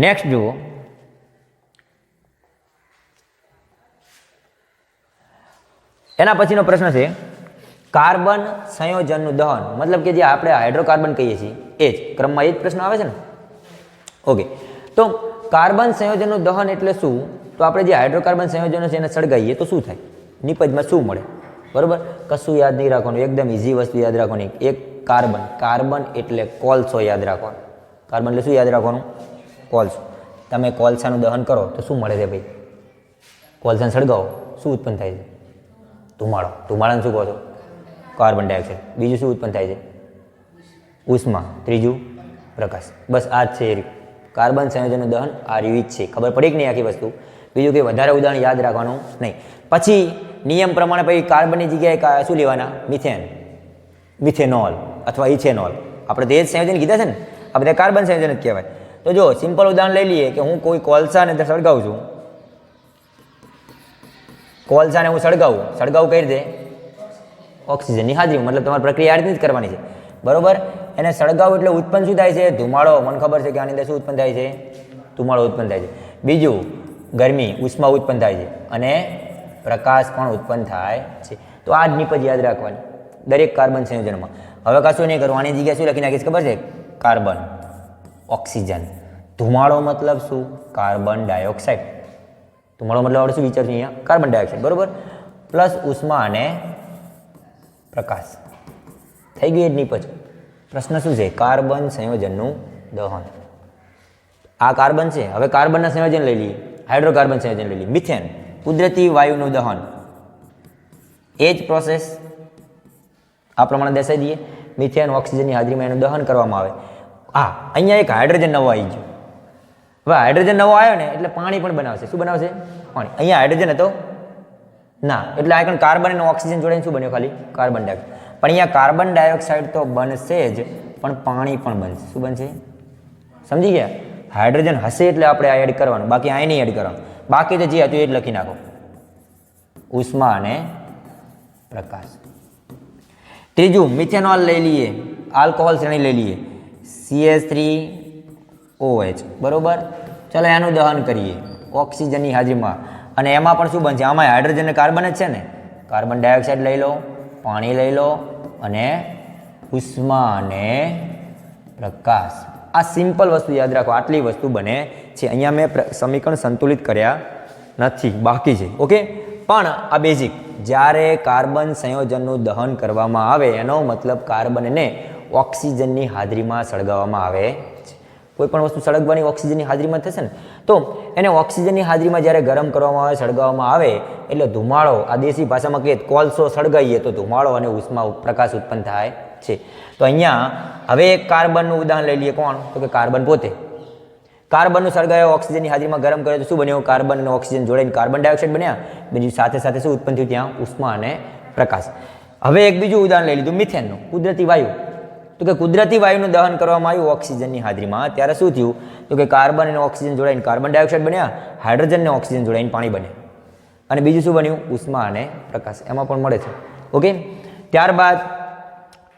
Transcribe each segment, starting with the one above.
Next જુઓ. એના પછીનો પ્રશ્ન છે, કાર્બન સંયોજનનું દહન, મતલબ કે જે આપણે હાઇડ્રોકાર્બન કહીએ છીએ, એ જ. ક્રમમાં એ જ પ્રશ્ન આવે છે ને? ઓકે. તો કાર્બન સંયોજનનું દહન એટલે શું? તો આપણે જે હાઇડ્રોકાર્બન સંયોજનો છે એને સળગાવીએ તો શું થાય? નિપજમાં શું મળે? બરાબર? કશું યાદ નહીં રાખવાનું. એકદમ ઇઝી વસ્તુ યાદ રાખવાની. એક કાર્બન. કાર્બન એટલે કોલસો યાદ રાખવાનું. કાર્બન એટલે શું યાદ રાખવાનું? કોલસો તમે કોલસાનું દહન કરો તો શું મળે છે ભાઈ? કોલસાને સળગાવો, શું ઉત્પન્ન થાય છે? ધુમાડો. ધુમાડાને શું કહો છો? Carbon dioxide. બીજું શું ઉત્પન્ન થાય છે? ઉષ્મા. ત્રીજું પ્રકાશ. બસ આ જ છે કાર્બન સંયોજનનું દહન આ રીત છે. ખબર પડી કે નહીં આખી વસ્તુ? બીજું કે વધારે ઉદાહરણ યાદ રાખવાનું નહીં. પછી નિયમ પ્રમાણે પછી કાર્બનની જગ્યાએ શું લેવાના? મિથેન. મિથેનોલ અથવા ઇથેનોલ. આપણે તે જ સંયોજન કીધા છે ને? આ બધા કાર્બન સંયોજન જ કહેવાય. તો જો સિમ્પલ ઉદાહરણ લઈ લઈએ કે હું કોઈ કોલસાને સળગાવું છું. કોલસાને હું સળગાવું સળગાવું કઈ રીતે? ઓક્સિજનની હાજરી મતલબ તમારે પ્રક્રિયા આ રીતની જ કરવાની છે. બરોબર? એને સળગાવું એટલે ઉત્પન્ન શું થાય છે? ધુમાડો. મને ખબર છે કે આની અંદર શું ઉત્પન્ન થાય છે? ધુમાડો ઉત્પન્ન થાય છે. બીજું, ગરમી, ઉષ્મા ઉત્પન્ન થાય છે અને પ્રકાશ પણ ઉત્પન્ન થાય છે. તો આ જ નિપજ યાદ રાખવાની. દરેક કાર્બન સંયોજનમાં. હવે કશું નહીં કરવું. આની જગ્યાએ શું લખી નાખીશ ખબર છે? કાર્બન. ઓક્સિજન. ધુમાડો મતલબ શું? Carbon dioxide. ધુમાડો મતલબ આપણે શું વિચારશું અહીંયા? કાર્બન ડાયોક્સાઇડ, બરોબર? પ્લસ ઉષ્મા અને પ્રકાશ. થઈ ગયું જ પછી. પ્રશ્ન શું છે? કાર્બન સંયોજનનું દહન. આ કાર્બન છે. હવે કાર્બનના સંયોજન લઈ લઈએ. હાઇડ્રોકાર્બન સંયોજન લઈ લઈએ. મિથેન, કુદરતી વાયુનું દહન. એ જ પ્રોસેસ આ પ્રમાણે દર્શાવી દઈએ. મિથેન ઓક્સિજનની હાજરીમાં એનું દહન કરવામાં આવે. હા, અહીંયા એક હાઇડ્રોજન નવો આવી ગયો. હવે હાઇડ્રોજન નવો આવ્યો ને, એટલે પાણી પણ બનાવશે. શું બનાવશે? પાણી. અહીંયા હાઇડ્રોજન હતો. ના, એટલે આ કાર્બન અને ઓક્સિજન જોડે શું બન્યો ખાલી? કાર્બન ડાયોક્સાઇડ પણ અહીંયા કાર્બન ડાયોક્સાઇડ તો બનશે જ, પણ પાણી પણ બનશે. શું બનશે? સમજી ગયા? હાઇડ્રોજન હશે એટલે આપણે આ એડ કરવાનું. બાકી આ નહીં એડ કરવાનું. બાકી તો જે હતું એ જ લખી નાખો. ઉષ્મા અને પ્રકાશ. ત્રીજું, મિથેનોલ લઈ લઈએ. આલ્કોહોલ શ્રેણી લઈ લઈએ. સીએસ થ્રી ઓએચ બરાબર? ચાલો એનું દહન કરીએ, ઓક્સિજનની હાજરીમાં. અને એમાં પણ શું બનશે? આમાં હાઇડ્રોજન અને કાર્બન જ છે ને? કાર્બન ડાયોક્સાઇડ લઈ લો, પાણી લઈ લો અને ઉષ્મા અને પ્રકાશ. આ સિમ્પલ વસ્તુ યાદ રાખો, આટલી વસ્તુ બને છે. અહીંયા મેં સમીકરણ સંતુલિત કર્યા નથી, બાકી છે, ઓકે? પણ આ બેઝિક જ્યારે કાર્બન સંયોજનનું દહન કરવામાં આવે, એનો મતલબ કાર્બનને ઓક્સિજનની હાજરીમાં સળગાવવામાં આવે છે. કોઈ પણ વસ્તુ સળગવાની ઓક્સિજનની હાજરીમાં થશે ને, તો એને ઓક્સિજનની હાજરીમાં જ્યારે ગરમ કરવામાં આવે, સળગાવવામાં આવે, એટલે ધુમાડો, આ દેશી ભાષામાં કહીએ કોલસો સળગાવીએ તો ધુમાડો અને ઉષ્મા પ્રકાશ ઉત્પન્ન થાય છે. તો અહીંયા હવે એક કાર્બનનું ઉદાહરણ લઈ લઈએ કોણ? તો કે કાર્બન પોતે. કાર્બનનું સળગાવ્યો ઓક્સિજનની હાજરીમાં ગરમ કર્યો, તો શું બન્યું? કાર્બન અને ઓક્સિજન જોડાઈને કાર્બન ડાયોક્સાઇડ બન્યા. બીજું સાથે સાથે શું ઉત્પન્ન થયું? ત્યાં ઉષ્મા અને પ્રકાશ. હવે એક બીજું ઉદાહરણ લઈ લીધું, મિથેનનું, કુદરતી વાયુ. તો કે કુદરતી વાયુનું દહન કરવામાં આવ્યું, ઓક્સિજનની હાજરીમાં. ત્યારે શું થયું? તો કે કાર્બન અને ઓક્સિજન જોડાઈને કાર્બન ડાયોક્સાઇડ બન્યા હાઇડ્રોજન અને ઓક્સિજન જોડાઈને પાણી બને અને બીજું શું બન્યું? ઉષ્મા અને પ્રકાશ. એમાં પણ મળે છે. ઓકે? ત્યારબાદ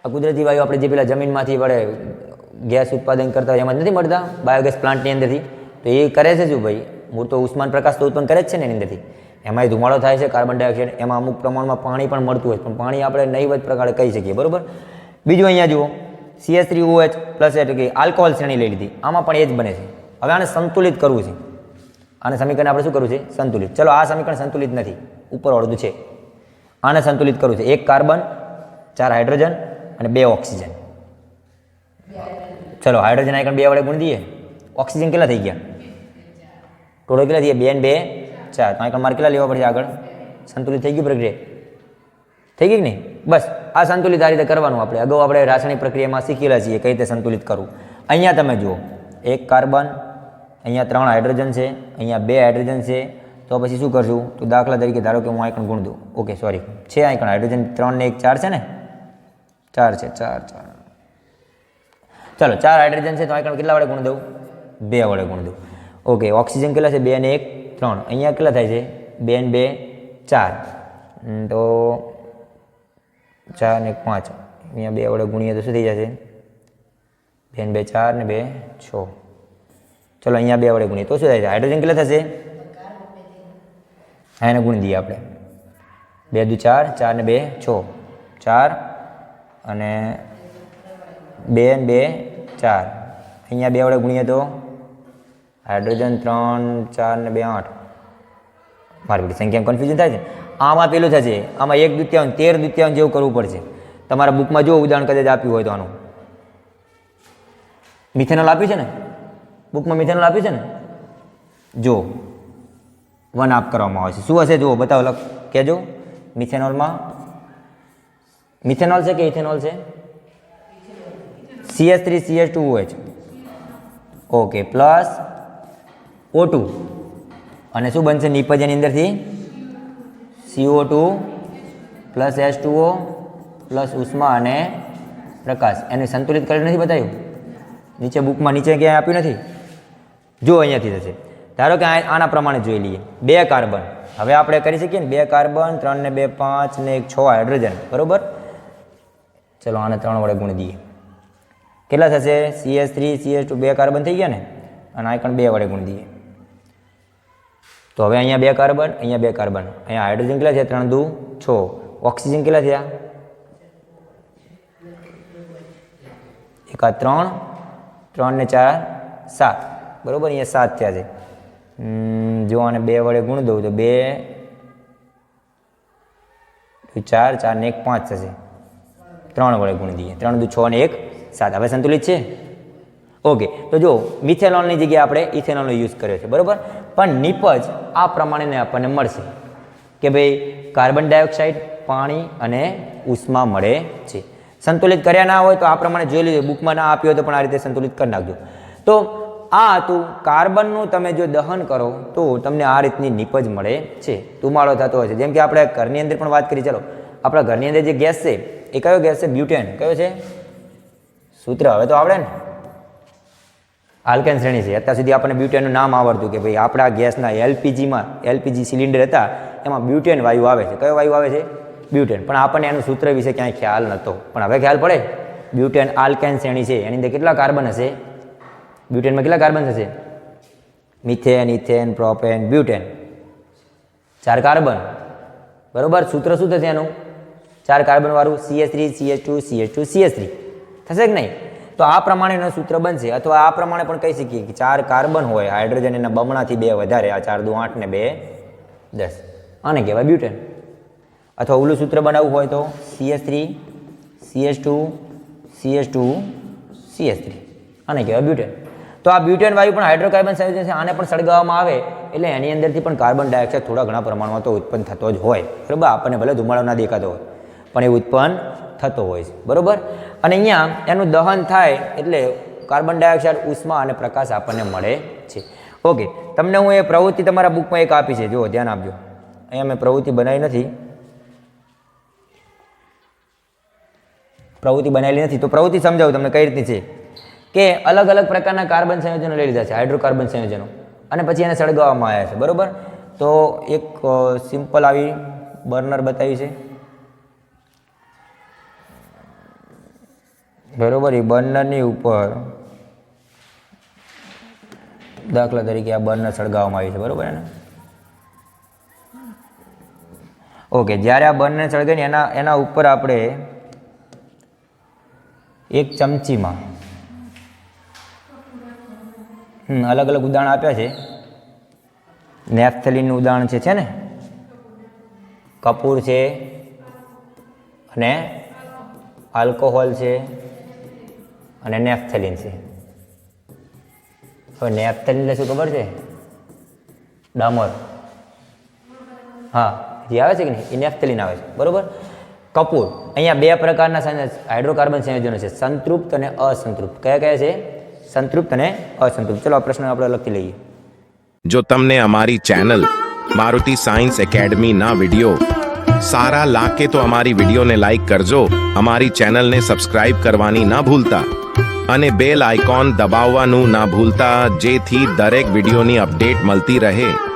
આ કુદરતી વાયુ આપણે જે પેલા જમીનમાંથી વડે ગેસ ઉત્પાદન કરતા હોય એમાં નથી મળતા, બાયોગેસ પ્લાન્ટની અંદરથી. તો એ કરે છે શું ભાઈ? મૂળ તો ઉષ્માન પ્રકાશ તો ઉત્પન્ન કરે જ છે ને એની અંદરથી. એમાંય ધુમાડો થાય છે, કાર્બન ડાયોક્સાઇડ, એમાં અમુક પ્રમાણમાં પાણી પણ મળતું હોય પણ પાણી આપણે નહીવત પ્રકારે કહી શકીએ, બરાબર? બીજું અહીંયા જુઓ. સીએસ થ્રી ઓએચ પ્લસ એટલે કે આલ્કોહોલ શ્રેણી લઈ લીધી. આમાં પણ એ જ બને છે. હવે આને સંતુલિત કરવું છે. આને સમીકરણ આપણે શું કરવું છે? સંતુલિત. ચલો, આ સમીકરણ સંતુલિત નથી. ઉપર અડધું છે. આને સંતુલિત કરવું છે. એક કાર્બન, ચાર હાઇડ્રોજન અને બે ઓક્સિજન. ચલો, હાઇડ્રોજન આઇકન બે વડે ગુણ દઈએ. ઓક્સિજન કેટલા થઈ ગયા? ટોટલ કેટલા થઈ ગયા બે બે, ચાર. તો મારે કેટલા લેવા પડશે આગળ? સંતુલિત થઈ ગયું પ્રક્રિયા. થઈ ગઈ કે નહીં? બસ, આ સંતુલિત આ રીતે કરવાનું આપણે. અગાઉ આપણે રાસાયણિક પ્રક્રિયામાં શીખેલા છીએ કઈ રીતે સંતુલિત કરવું. અહીંયા તમે જુઓ, એક કાર્બન, અહીંયા ત્રણ હાઇડ્રોજન છે, અહીંયા બે હાઇડ્રોજન છે, તો પછી શું કરશું? તો દાખલા તરીકે ધારો કે હું આઈકણ ગુણ દઉં. Okay, sorry. છે આઈકણ હાઇડ્રોજન ત્રણ ને એક ચાર છે ને? ચાર છે, ચાર ચાર. ચાલો, ચાર હાઇડ્રોજન છે તો આઈકણ કેટલા વડે ગુણ દઉં? બે વડે ગુણ દઉં. ઓકે, ઓક્સિજન કેટલા છે? બે ને એક, ત્રણ. અહીંયા કેટલા થાય છે? બે ને બે, ચાર. તો ચાર ને પાંચ. અહીંયા બે વડે ગુણીએ તો શું થઈ જશે? બે ને બે ચાર ને બે છ. ચલો અહીંયા બે વડે ગુણીએ તો શું થાય? છે હાઇડ્રોજન કેટલા થશે? હા, એને ગુણી દઈએ આપણે. બે દુ ચાર ચાર ને બે છ. ચાર અને બે ને બે ચાર. અહીંયા બે વડે ગુણીએ તો? હાઇડ્રોજન ત્રણ, ચાર ને બે આઠ. મારી બધી સંખ્યામાં કન્ફ્યુઝન થાય છે. આમાં પેલું થશે. આમાં એક દ્વિતીયાંશ, તેર દ્વિતીયાંશ જેવું કરવું પડશે. તમારા બુકમાં જો ઉદાહરણ કદાચ આપ્યું હોય તો આનું. મિથેનોલ આપ્યું છે ને? બુકમાં મિથેનોલ આપ્યું છે ને? જો. વન આપ કરવામાં આવે છે. શું હશે? જુઓ, બતાવો, લખ. કહેજો. મિથેનોલમાં. મિથેનોલ છે કે ઇથેનોલ છે? CH three CH two OH okay, plus O two. અને શું બનશે? નિપજ એની અંદરથી CO two plus H two O plus ઉષ્મા અને પ્રકાશ. એને સંતુલિત કરી નથી બતાવ્યું? નીચે બુકમાં નીચે ક્યાંય આપ્યું નથી? જો અહીંયાથી થશે. ધારો કે આના પ્રમાણે જોઈ લઈએ. બે કાર્બન. હવે આપણે કરી શકીએ ને? બે કાર્બન, ત્રણ ને બે પાંચ ને એક છ હાઇડ્રોજન. બરોબર? ચલો, આને ત્રણ વડે ગુણ દઈએ. કેટલા થશે? સીએસ થ્રી સીએસ ટુ બે કાર્બન થઈ ગયા ને? અને આ પણ બે વડે ગુણ દઈએ. તો હવે અહીંયા બે કાર્બન, અહીંયા બે કાર્બન. અહીંયા હાઇડ્રોજન કેટલા છે ત્રણ દુ, છ. ઓક્સિજન કેટલા થયા? એકા ત્રણ ત્રણ ને ચાર, સાત. બરાબર, અહીંયા સાત થયા છે. જો આને બે વડે ગુણ દઉં તો બે ચાર ચાર ને એક, પાંચ થશે. ત્રણ વડે ગુણ દઈએ. ત્રણ દુ, છ ને એક, સાત. હવે સંતુલિત છે? ઓકે, તો જો મિથેનોલની જગ્યાએ આપણે ઇથેનોલનો યુઝ કર્યો છે, બરાબર? પણ નિપજ આ પ્રમાણેને આપણને મળશે કે ભાઈ કાર્બન ડાયોક્સાઇડ, પાણી અને ઉષ્મા મળે છે. સંતુલિત કર્યા ના હોય તો આ પ્રમાણે જોઈ લીધું બુકમાં ના આપ્યું તો પણ આ રીતે સંતુલિત કરી નાખજો. તો આ હતું, કાર્બનનું તમે જો દહન કરો તો તમને આ રીતની નીપજ મળે છે, ધુમાડો થતો હોય છે. જેમ કે આપણે ઘરની અંદર પણ વાત કરી, ચાલો, આપણા ઘરની અંદર જે ગેસ છે, એ કયો ગેસ છે? બ્યુટેન. કયો છે? સૂત્ર, હવે તો આવડે ને. આલ્કેન શ્રેણી છે. અત્યાર સુધી આપણને બ્યુટેનનું નામ આવડતું કે ભાઈ આપણા ગેસના એલપીજીમાં, એલપીજી સિલિન્ડર હતા, એમાં બ્યુટેન વાયુ આવે છે. કયો વાયુ આવે છે? બ્યુટેન. પણ આપણને એનું સૂત્ર વિશે ક્યાંય ખ્યાલ નહોતો. પણ હવે ખ્યાલ પડે? બ્યુટેન આલ્કેન શ્રેણી છે. એની અંદર કેટલા કાર્બન હશે? બ્યુટેનમાં કેટલા કાર્બન થશે મિથેન, ઇથેન, પ્રોપેન, બ્યુટેન. ચાર કાર્બન. બરાબર? સૂત્ર શું થશે એનું? ચાર કાર્બન વાળું CH three CH two CH two CH three થશે કે નહીં? તો આ પ્રમાણેનું સૂત્ર બનશે. અથવા આ પ્રમાણે પણ કહી શકીએ કે ચાર કાર્બન હોય, હાઇડ્રોજન એના બમણાથી બે વધારે, આ ચાર દુ આઠ ને બે દસ. આને કહેવાય બ્યુટેન. અથવા ઓલું સૂત્ર બનાવવું હોય તો CH three CH two CH two CH three આને કહેવાય બ્યુટેન. તો આ બ્યુટેન વાયુ પણ હાઇડ્રોકાર્બન સંયોજન છે, આને પણ સળગાવવામાં આવે, એટલે એની અંદરથી પણ કાર્બન ડાયોક્સાઇડ થોડા ઘણા પ્રમાણમાં તો ઉત્પન્ન થતો જ હોય. બરાબર? આપણને ભલે ધુમાડો ના દેખાતો હોય, પણ એ ઉત્પન્ન થતો હોય છે. બરાબર? અને અહીંયા એનું દહન થાય એટલે કાર્બન ડાયોક્સાઇડ, ઉષ્મા અને પ્રકાશ આપણને મળે છે. ઓકે, તમને હું એ પ્રવૃત્તિ તમારા બુકમાં એક આપી છે. જુઓ, ધ્યાન આપજો. અહીંયા મેં પ્રવૃત્તિ બનાવી નથી. પ્રવૃત્તિ બનાવેલી નથી. તો પ્રવૃત્તિ સમજાવું તમને કઈ રીતની છે? કે અલગ અલગ પ્રકારના કાર્બન સંયોજનો લઈ લીધા છે. હાઇડ્રોકાર્બન સંયોજનો. અને પછી એને સળગાવવામાં આવ્યા છે. બરોબર? તો એક સિમ્પલ આવી બર્નર બતાવી છે. બરોબર, એ બર્નરની ઉપર દાખલા તરીકે આ બર્નર સળગાવવામાં આવી છે, બરોબર એને? ઓકે, જ્યારે આ બર્નર સળગે ને એના એના ઉપર આપણે એક ચમચીમાં હમ અલગ અલગ ઉદાહરણ આપ્યા છે. નેફથલીનનું ઉદાહરણ છે છે ને, કપૂર છે અને આલ્કોહોલ છે. અને નેફથેલિન છે. હવે નેફથેલિન એટલે શું ખબર છે? ડામર. હા, જે આવે છે કે નહીં? એ નેફથેલિન આવે છે. બરોબર? કપૂર. અહીંયા બે પ્રકારના હાઇડ્રોકાર્બન સંયોજનો છે. સંતૃપ્ત અને અસંતૃપ્ત. કયા કયા છે? સંતૃપ્ત અને અસંતૃપ્ત. ચલો આ પ્રશ્ન આપણે લખી લઈએ. જો તમને અમારી ચેનલ મારુતિ સાયન્સ એકેડમીના વિડિયો સારા લાગે તો અમારી વિડીયોને લાઈક કરજો. અમારી ચેનલને સબસ્ક્રાઇબ કરવાની ના ભૂલતા. અને બેલ આઇકોન દબાવવાનું ના ભૂલતા જેથી દરેક વિડિયોની અપડેટ મળતી રહે.